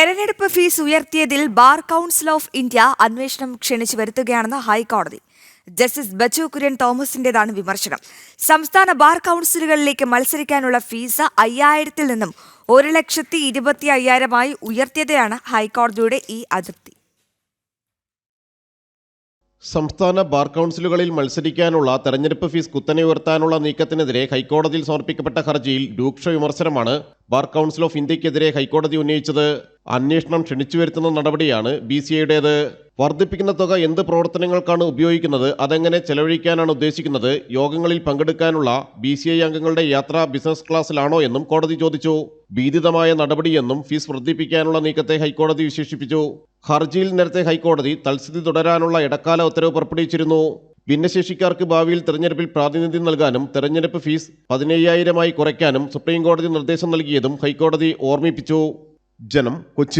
തെരഞ്ഞെടുപ്പ് ഫീസ് ഉയർത്തിയതിൽ bar council of India അന്വേഷണം ക്ഷണിച്ചു വരുത്തുകയാണെന്ന് ഹൈക്കോടതി. ജസ്റ്റിസ് ബച്ചു കുര്യൻ തോമസിന്റേതാണ് വിമർശനം. സംസ്ഥാന ബാർ കൗൺസിലുകളിലേക്ക് മത്സരിക്കാനുള്ള ഫീസ് അയ്യായിരത്തിൽ നിന്നും ഒരു ലക്ഷത്തി ഇരുപത്തി അയ്യായിരമായി ഉയർത്തിയതാണ് ഹൈക്കോടതിയുടെ ഈ അതിർത്തി. സംസ്ഥാന ബാർ കൗൺസിലുകളിൽ മത്സരിക്കാനുള്ള തെരഞ്ഞെടുപ്പ് ഫീസ് കുത്തനെ ഉയർത്താനുള്ള നീക്കത്തിനെതിരെ ഹൈക്കോടതിയിൽ സമർപ്പിക്കപ്പെട്ട ഹർജിയിൽ രൂക്ഷ വിമർശനമാണ് ബാർ കൗൺസിൽ ഓഫ് ഇന്ത്യക്കെതിരെ ഹൈക്കോടതി ഉന്നയിച്ചത്. അന്വേഷണം ക്ഷണിച്ചു വരുത്തുന്ന നടപടിയാണ് ബി സി ഐയുടേത്. വർദ്ധിപ്പിക്കുന്ന തുക എന്ത് പ്രവർത്തനങ്ങൾക്കാണ് ഉപയോഗിക്കുന്നത് അതെങ്ങനെ ചെലവഴിക്കാനാണ് ഉദ്ദേശിക്കുന്നത് യോഗങ്ങളിൽ പങ്കെടുക്കാനുള്ള ബി സി ഐ അംഗങ്ങളുടെ യാത്ര ബിസിനസ് ക്ലാസ്സിലാണോ എന്നും കോടതി ചോദിച്ചു. ഭീതിതമായ നടപടിയെന്നും ഫീസ് വർദ്ധിപ്പിക്കാനുള്ള നീക്കത്തെ ഹൈക്കോടതി വിശേഷിപ്പിച്ചു. ഹർജിയിൽ നേരത്തെ ഹൈക്കോടതി തൽസ്ഥിതി തുടരാനുള്ള ഇടക്കാല ഉത്തരവ് പുറപ്പെടുവിച്ചിരുന്നു. ഭിന്നശേഷിക്കാർക്ക് ഭാവിയിൽ തെരഞ്ഞെടുപ്പിൽ പ്രാതിനിധ്യം നൽകാനും തെരഞ്ഞെടുപ്പ് ഫീസ് പതിനയ്യായിരമായി കുറയ്ക്കാനും സുപ്രീംകോടതി നിർദ്ദേശം നൽകിയതും ഹൈക്കോടതി ഓർമ്മിപ്പിച്ചു. जन्म कुछ